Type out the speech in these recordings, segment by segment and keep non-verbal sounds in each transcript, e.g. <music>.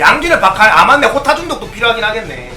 양귀를 박할 아 맞네 호타 중독도 필요하긴 하겠네.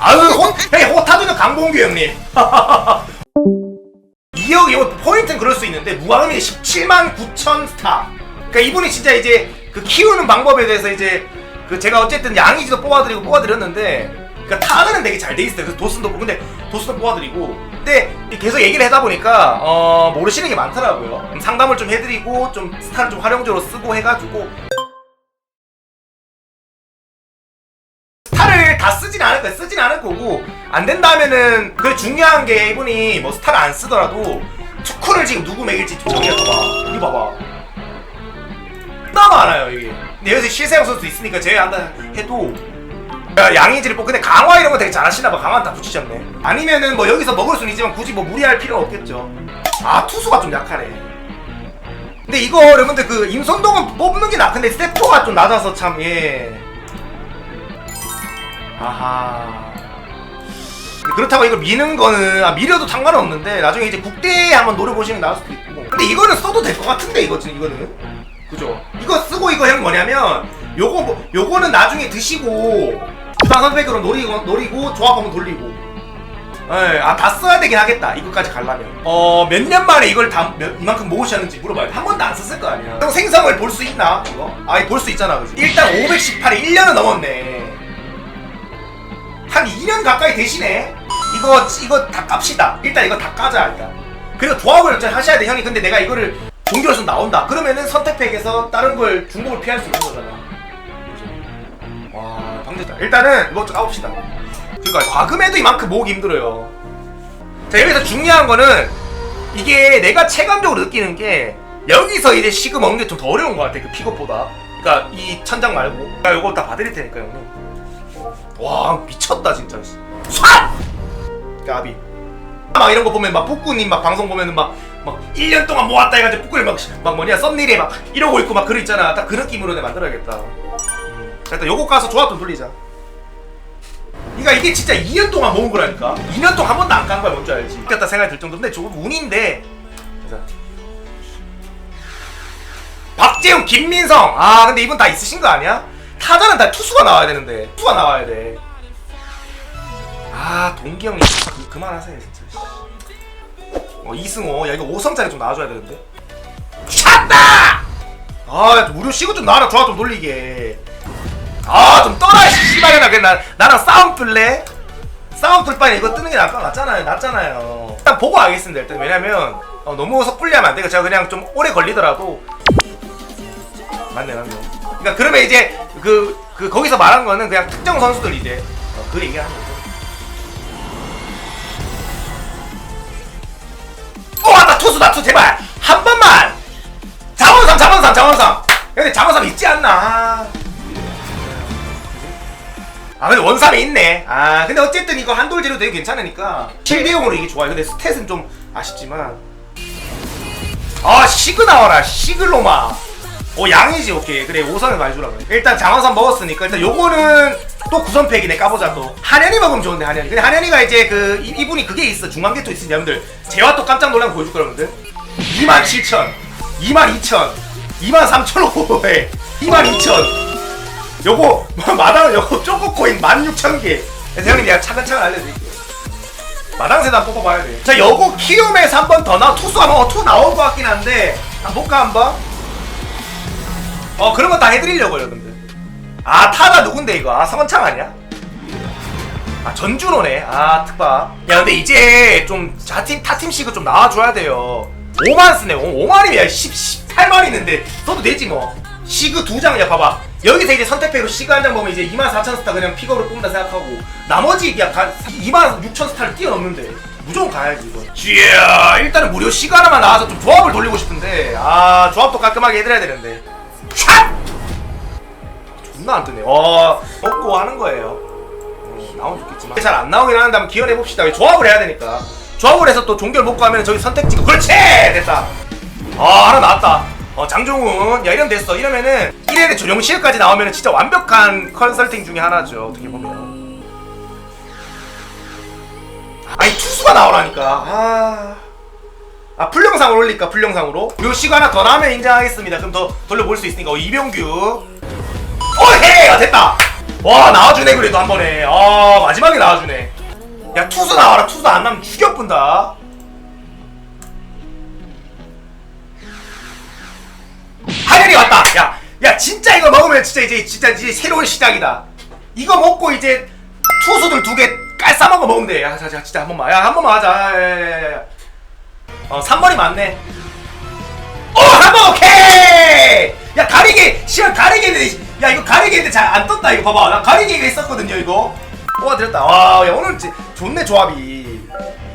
아유 호, 형님 호타 중독 강봉규 형님. <laughs> 2억 이거 포인트는 그럴 수 있는데 무한음이 17만 9천 스타. 그러니까 이분이 진짜 이제 그 키우는 방법에 대해서 이제 그 제가 어쨌든 양이지도 뽑아드리고 뽑아드렸는데 그러니까 타그는 되게 잘 돼 있어요. 그래서 도슨도 뽑- 근데 도슨도 뽑아드리고 근데 계속 얘기를 하다 보니까 어 모르시는 게 많더라고요 음, 상담을 좀 해드리고 좀 스타를 좀 활용적으로 쓰고 해가지고 스타를 다 쓰진 않을 거야. 쓰진 않을 거고 안 된다면은 그 중요한 게 이분이 뭐 스타를 안 쓰더라도 투쿠를 지금 누구 좀 정해서 봐. 이거 봐봐. 너무 많아요 이게. 근데 여기서 실세영 선수 있으니까 제외한다 해도 야, 양이지를 뽑 근데 강화 이런 거 되게 잘하시나 봐. 강화 다 붙이셨네. 아니면은 뭐 여기서 먹을 수는 있지만 굳이 뭐 무리할 필요는 없겠죠. 아 투수가 좀 약하네. 근데 이거 여러분들 그 임선동은 뽑는 게 나. 근데 스태프가 좀 낮아서 참 예. 아하. 그렇다고 이걸 미는 거는 아, 미려도 상관은 없는데 나중에 이제 국대에 한번 노려보시는 게 나을 수도 있고. 근데 이거는 써도 될 것 같은데 이거 지금 이거는. 그죠? 이거 쓰고 이거 형 뭐냐면 요거 뭐- 요거는 나중에 드시고 부산 선택으로 노리고 노리고 조합 한번 돌리고. 예, 아, 다 써야 되긴 하겠다. 이거까지 가려면. 어, 몇 년 만에 이걸 다, 몇, 이만큼 모으셨는지 물어봐요. 한 번도 안 썼을 거 아니야. 형 생성을 볼 수 있나? 이거? 아, 볼수 있잖아. 그지? 일단 518에 1년은 넘었네. 한 2년 가까이 되시네. 이거 이거 다 깝시다. 일단 이거 다 까자 일단. 그리고 조합을 좀 하셔야 돼 형이. 근데 내가 이거를 종결선 나온다. 그러면은 선택팩에서 다른 걸 중복을 피할 수 있는 거잖아. 방대다. 일단은 이거 좀 까봅시다. 그러니까 과금해도 이만큼 모으기 힘들어요. 자 여기서 중요한 거는 이게 내가 체감적으로 느끼는 게 여기서 이제 시그 먹는 게 좀 더 어려운 것 같아 그 픽업보다. 그러니까 이 천장 말고. 나 이거 다 봐드릴 테니까 형님. 와 미쳤다 진짜 쏴! 까비 막 이런 거 보면 막 북구님 막 방송 보면은 막, 막 1년 동안 모았다 해가지고 북구를 막, 막 뭐냐 썸네일에 막 이러고 있고 막 그런 있잖아 딱 그 느낌으로 내 만들어야겠다 음. 자 일단 요거 가서 조합 좀 돌리자. 그러니까 이게 진짜 2년 동안 모은 거라니까? 2년 동안 한 번도 안간 거야 뭔지 알지? 그렇다 생각이 들 정도인데 조금 운인데. 그래서 박재웅 김민성. 아 근데 이분 다 있으신 거 아니야? 타자는 다 투수가 나와야 되는데. 투수가 나와야 돼아 동기 형님 그, 그만하세요 진짜. 어 이승호. 야 이거 5성짜리 좀 나와줘야 되는데. 찼다! 아 무료 시구 좀 나와라. 조합 좀 돌리게 아좀 떠라 씨발이나 그냥 나, 나랑 싸움 뜰래? 싸움 뜰 바에 이거 뜨는 게 낫, 낫잖아요 낫잖아요. 일단 보고 하겠습니다 일단. 왜냐면 어, 너무 섣불리 하면 안 되고 제가 그냥 좀 오래 걸리더라도. 맞네 맞네. 그러니까 그러면 이제 그, 그 거기서 말한 거는 그냥 특정 선수들 이제 어, 그 얘기하는 거죠. 어 왔다 투수다 투 제발. 한 번만. 장원삼 장원삼 장원삼. 근데 장원삼 아 근데 원삼이 있네. 아 근데 어쨌든 이거 한돌제로 되게 괜찮으니까. 7대0으로 이게 좋아요. 근데 스탯은 좀 아쉽지만. 아 시그 나와라. 시글로마. 오 양이지 오케이. 그래 5선을 많이 주라 그래. 일단 장원삼 먹었으니까. 일단 요거는 또 구선팩이네. 까보자 또. 한현이 먹으면 좋은데 한현이. 근데 한현이가 이제 그 이, 이분이 그게 있어. 중간계토 있으니 여러분들. 제와 또 깜짝 놀라면 보여줄 거야 여러분들. 27,000 22,000 23,500 22,000 요거 뭐, 마당 요거 쪼꼬코인 16,000개 그래서 형님 내가 차근차근 알려드릴게요 마당새도 한번 뽑아봐야 돼. 자, 요거 키움에서 한 번 더 나, 투수 아마 어, 투 나올 것 같긴 한데, 한번 볼까, 한 번? 어, 그런 거 다 해드리려고, 여러분들. 아, 타가 누군데, 이거? 아, 성원창 아니야? 아, 전준호네. 아, 특박. 야, 근데 이제 좀, 자팀, 타팀 시그 좀 나와줘야 돼요. 5만 쓰네. 5 만이면 야, 10, 18만 있는데, 써도 되지, 뭐. 시그 두 장이야, 봐봐. 여기서 이제 선택팩으로 시그 한 장 보면 이제 2만 4천 스타 그냥 픽업을 뽑는다 생각하고, 나머지 그냥 가, 2만 6천 스타를 뛰어넘는데, 무조건 가야지, 이거. 쥐야, 일단은 무료 시그 하나만 나와서 좀 조합을 돌리고 싶은데, 아, 조합도 깔끔하게 해드려야 되는데. 샷! 존나 안 뜨네. 어, 먹고 하는 거예요. 어, 나오면 좋겠지만. 잘 안 나오긴 하는데 한번 기원해 봅시다. 조합을 해야 되니까. 조합을 해서 또 종결 못 가면 저기 선택 찍고 그렇지! 됐다. 아, 하나 나왔다. 어, 장종훈. 야, 이러면 됐어. 이러면은 1회에 조정실까지 나오면 진짜 완벽한 컨설팅 중에 하나죠. 어떻게 보면. 아니, 투수가 나오라니까. 아. 아 풀영상으로 올릴까 풀영상으로 요 시간 하나 더 나면 인정하겠습니다 그럼 더 돌려볼 수 있으니까 어, 이병규 어헤 아, 됐다 와 나와주네 그래도 한 번에 아 마지막에 나와주네 야 투수 나와라 투수 안 나면 죽여뿐다 야, 야 진짜 이거 먹으면 진짜 이제 진짜 이제 새로운 시작이다 이거 먹고 이제 투수들 두개거 먹으면 돼. 야, 자, 자, 진짜 한 번만. 야, 한 번만 하자. 야, 야, 야, 야. 어, 3번이 맞네. 어, 한 번 오케이! 야, 가리개! 시간 가리개 했는데, 야, 이거 가리개 했는데 잘 안 떴다, 이거 봐봐. 나 가리개가 있었거든요, 이거. 와, 됐다. 와, 야, 오늘 지- 좋네, 조합이.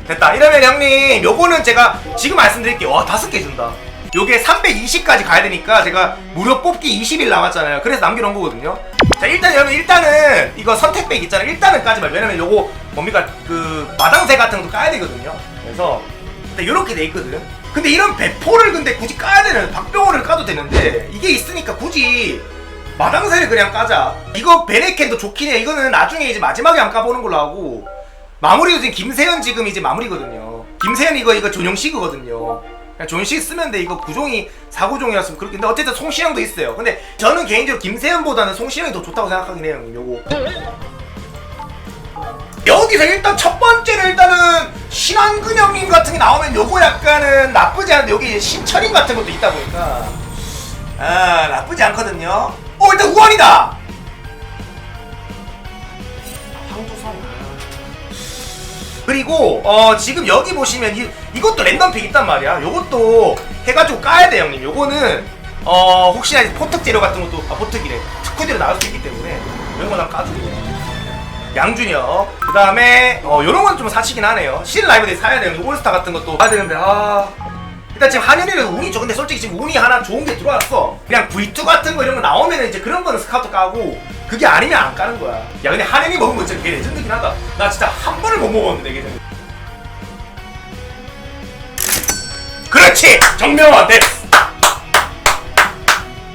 됐다. 이러면 형님, 요거는 제가 지금 말씀드릴게요. 와, 다섯 개 준다. 요게 320까지 가야 되니까 제가 무료 뽑기 20일 남았잖아요. 그래서 남겨놓은 거거든요. 자, 일단 여러분, 일단은 이거 선택백 있잖아요. 일단은 까지 말고. 왜냐면 요거 뭡니까, 그, 마당새 같은 것도 까야 되거든요. 그래서, 근데 요렇게 돼 있거든. 근데 이런 배포를 근데 굳이 까야 되는, 박병호를 까도 되는데, 이게 있으니까 굳이 마당새를 그냥 까자. 이거 베네켄도 좋긴 해. 이거는 나중에 이제 마지막에 안 까보는 걸로 하고, 마무리도 지금 김세현 지금 이제 마무리거든요. 김세현 이거 이거 존영 시그거든요. 그냥 존시 쓰면 돼. 이거 구종이 사구종이었으면 그렇게. 근데 어쨌든 송시영도 있어요. 근데 저는 개인적으로 김세현보다는 송시영이 더 좋다고 생각하긴 해요. 요거. 여기서 일단 첫 번째는 일단은 신한근 형님 같은 게 나오면 요거 약간은 나쁘지 않은데 여기 신철인 같은 것도 있다 보니까 아 나쁘지 않거든요. 어 일단 우원이다. 황조선. 그리고 어 지금 여기 보시면 이, 이것도 랜덤픽 있단 말이야. 요것도 해가지고 까야 돼 형님. 요거는 어 혹시나 포특 재료 같은 것도 아 포특이래. 특후재로 나올 수 있기 때문에 이런 거난 까주고. 양준혁 그 다음에 어 요런 건 좀 사치긴 하네요. 실 라이브들이 사야 되는 올스타 같은 것도 사야 되는데 아. 일단 지금 한현이는 운이 좋 근데 솔직히 지금 운이 하나 좋은 게 들어왔어. 그냥 V2 같은 거 이런 거 나오면 이제 그런 거는 스카우트 까고 그게 아니면 안 까는 거야. 야 근데 한현이 먹은 거 진짜 개 레전드긴 하다. 나 진짜 한 번을 못 먹었는데 이게 그렇지 정명환 됐어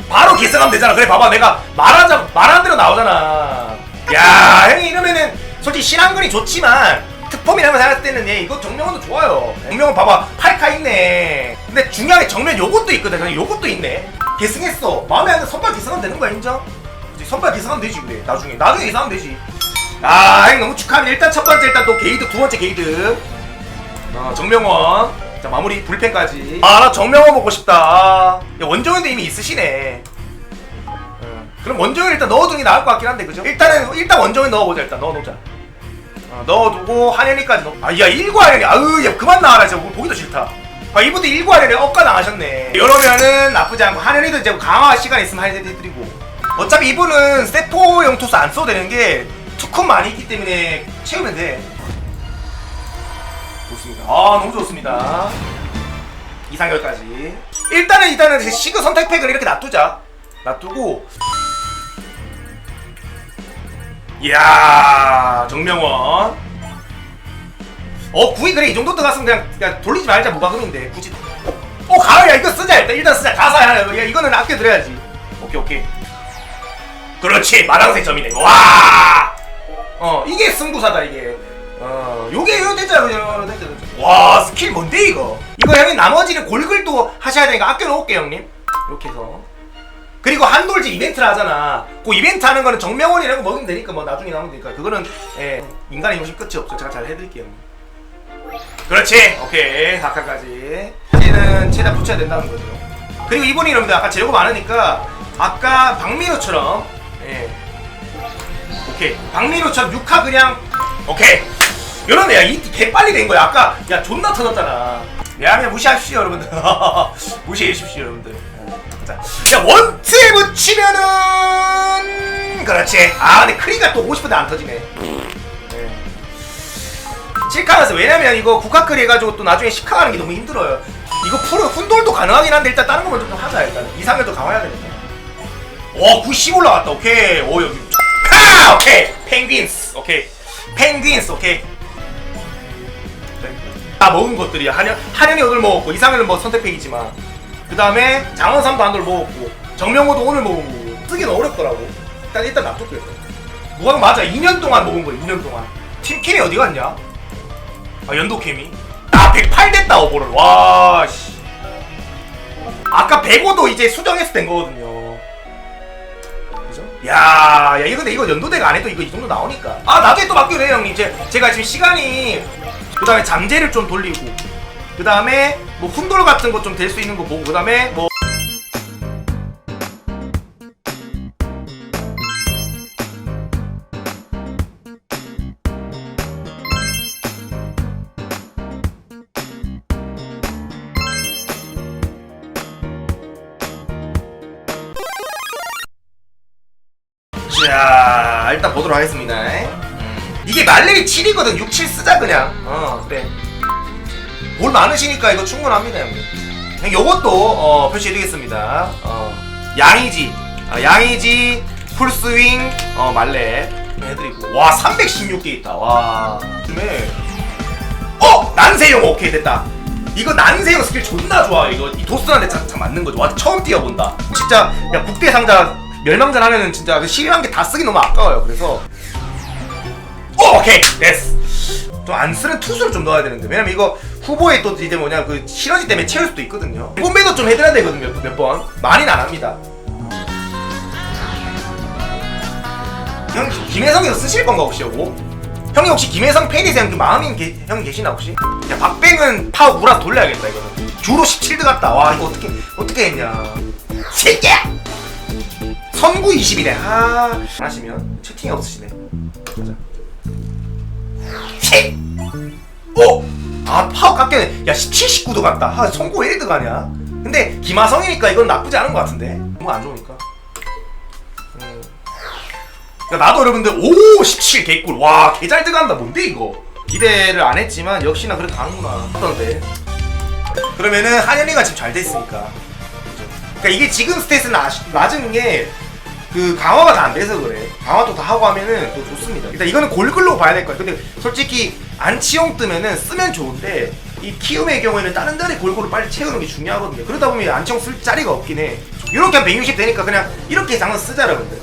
바로 기승하면 되잖아. 그래 봐봐 내가 말하자 말한 대로 나오잖아. 야 형이 이러면은 솔직히 신한근이 좋지만 특범이라면 생각할 때는 얘 이거 정명원도 좋아요. 정명원 봐봐 8카 있네. 근데 중요한 게 정면 요것도 있거든. 그냥 요것도 있네. 계승했어. 마음에 안 드는 선발 계승하면 되는 거야 인정? 그치, 선발 계승하면 되지 그래. 나중에 나중에 계승하면 되지. 아 형님 너무 축하합니다. 일단 첫 번째 일단 또 게이드 두 번째 게이드. 어, 정명원. 자 마무리 불펜까지. 아 나 정명원 먹고 싶다. 야, 원정현도 이미 있으시네. 어, 그럼 원정현 일단 넣어두는 게 나을 것 같긴 한데 그죠? 일단은 일단 원정현 넣어보자 일단 넣어놓자. 어, 넣어두고 한현이까지 넣. 아야 일구 한현이 아으 야 그만 나와라 진짜 보기도 싫다. 아 이분도 일구 한현이 억까 나가셨네. 이러면은 나쁘지 않고 한현이도 이제 강화 시간 있으면 한현이 해드리고. 어차피 이분은 세포용 투수 안 써도 되는 게 투컷 많이 있기 때문에 채우면 돼. 아 너무 좋습니다. 이상열까지. 일단은 일단은 시그 선택팩을 이렇게 놔두자. 놔두고. 이야 정명원. 어 구이 그래 이 정도 들어갔으면 그냥, 그냥 돌리지 말자 무과금인데 굳이. 어 가을야 이거 쓰자 일단 일단 쓰자 가사 하나 야 이거는 아껴 드려야지. 오케이 오케이. 그렇지 마당새 점이네. 와. 어 이게 승부사다 이게. 어 요게 요 됐잖아 그냥 됐죠. 와 스킬 뭔데 이거? 이거 형님 나머지는 골글도 하셔야 되니까 아껴 놓을게 형님. 이렇게 해서. 그리고 한돌지 이벤트를 하잖아. 그 이벤트 하는 거는 정명원이라는 거 먹으면 되니까 뭐 나중에 나오면 되니까 그거는 예, 인간의 욕심 끝이 없어. 제가 잘 해드릴게요. 그렇지. 오케이. 4카까지. 이제는 최대한 붙여야 된다는 거죠. 그리고 이분이 여러분들 아까 재료가 많으니까 아까 박민호처럼 예. 오케이. 박민호처럼 6카 그냥 오케이. 요런 애야 이 개빨리 된 거야. 아까 야 존나 터졌잖아. 미안해 무시하십시오 여러분들. <laughs> 무시해 주십시오 여러분들. 자, 야 원투에 붙이면은 그렇지. 아 근데 크리가 또 오고 싶은데 안 터지네. 네. 칠카라서 왜냐면 이거 국화크리 해가지고 또 나중에 시카 가는 게 너무 힘들어요. 이거 프로 훈돌도 가능하긴 한데 일단 다른 거 먼저 좀 하자 일단 이상을도 강화해야 되니까. 와, 90 올라갔다. 오케이. 오 여기. 카! 오케이. 펭귄스. 오케이. 펭귄스. 오케이. 다 먹은 것들이야. 한현 한현이 오늘 먹었고 이상현은 뭐 선택팩이지만 그 다음에 장원삼도 한돌 먹었고 정명호도 오늘 먹은 거고 쓰기는 어렵더라고. 일단 일단 놔둘게요. 무광 맞아. 2년 동안 먹은 거야. 2년 동안. 팀캠이 어디 갔냐? 아 연도 캠이. 아 108 됐다 오버를 와 씨 아까 105도 이제 수정해서 된 거거든요 그죠? 야, 야 이거 근데 이거 연도대가 안 해도 이거 이 정도 나오니까 아 나중에 또 바뀌네 형님 이제 제가 지금 시간이 그 다음에 잠재를 좀 돌리고 그 다음에 뭐 훈돌 같은 거 좀 될 수 있는 거 보고 그 다음에 뭐 자 일단 보도록 하겠습니다 음. 이게 말레이 7이거든. 6, 7 쓰자 그냥. 어 그래. 뭘 많으시니까 이거 충분합니다 형님. 형 요것도 어, 표시해드리겠습니다. 어, 양이지. 어, 양이지 풀스윙 어, 말레. 해드리고. 와 316개 있다. 와 요즘에. 어! 난세형. 오케이 됐다. 이거 난세형 스킬 존나 좋아. 이거 이 도스한테 참, 참 맞는 거죠 와 처음 뛰어본다. 진짜 야 국대 상자 멸망전 하면은 진짜 그 12만 개 다 쓰기 너무 아까워요. 그래서 오, 오케이 됐어. 좀 안 쓰는 투수를 좀 넣어야 되는데. 왜냐면 이거 후보에 또 이제 뭐냐 그 시너지 때문에 채울 수도 있거든요. 뽐매도 좀 해드려야 되거든요 몇 번. 많이는 안 합니다. 형 김혜성이 쓰실 건가 혹시 요거? 형이 혹시 김혜성 팬이세요? 그 마음인 게, 형 계시나 혹시? 야 박뱅은 파워 무라 돌려야겠다 이거는. 주로 17드 같다. 와 이거 어떻게 어떻게 했냐. 새끼야! 선구 20이래. 아 하시면 채팅이 없으시네. 보자 치! 오! 아 파워 깎여네 야 17, 19도 같다. 아왜 1드 가냐? 근데 김하성이니까 이건 나쁘지 않은 것 같은데? 너무 안 좋으니까. 음. 야, 나도 여러분들 오 17 개꿀. 와 개 잘 들어간다. 뭔데 이거? 기대를 안 했지만 역시나 그래도 가는구나. 어떤데? 그러면은 한현이가 지금 잘 됐으니까. 그러니까 이게 지금 스탯은 낮은 게 그 강화가 다 안 돼서 그래. 강화도 다 하고 하면은 또 좋습니다. 일단 이거는 골글로 봐야 될 거야 근데 솔직히 안치용 뜨면은 쓰면 좋은데 이 키움의 경우에는 다른 데에 골고루 빨리 채우는 게 중요하거든요. 그러다 보면 안치용 쓸 자리가 없긴 해. 이렇게 한 160 되니까 그냥 이렇게 장은 쓰자 여러분들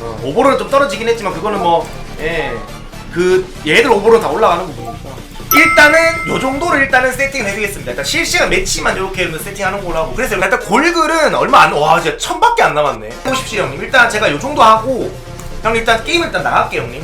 어, 오버로는 좀 떨어지긴 했지만 그거는 뭐 예. 그 얘들 오버로는 다 올라가는 부분이니까 일단은 요 정도를 일단은 세팅을 해드리겠습니다. 일단 실시간 매치만 이렇게 세팅하는 하고. 그래서 일단 골글은 얼마 안 와 진짜 천밖에 안 남았네. 해보십시오 형님. 일단 제가 요 정도 하고 형 일단 게임 일단 나갈게요 형님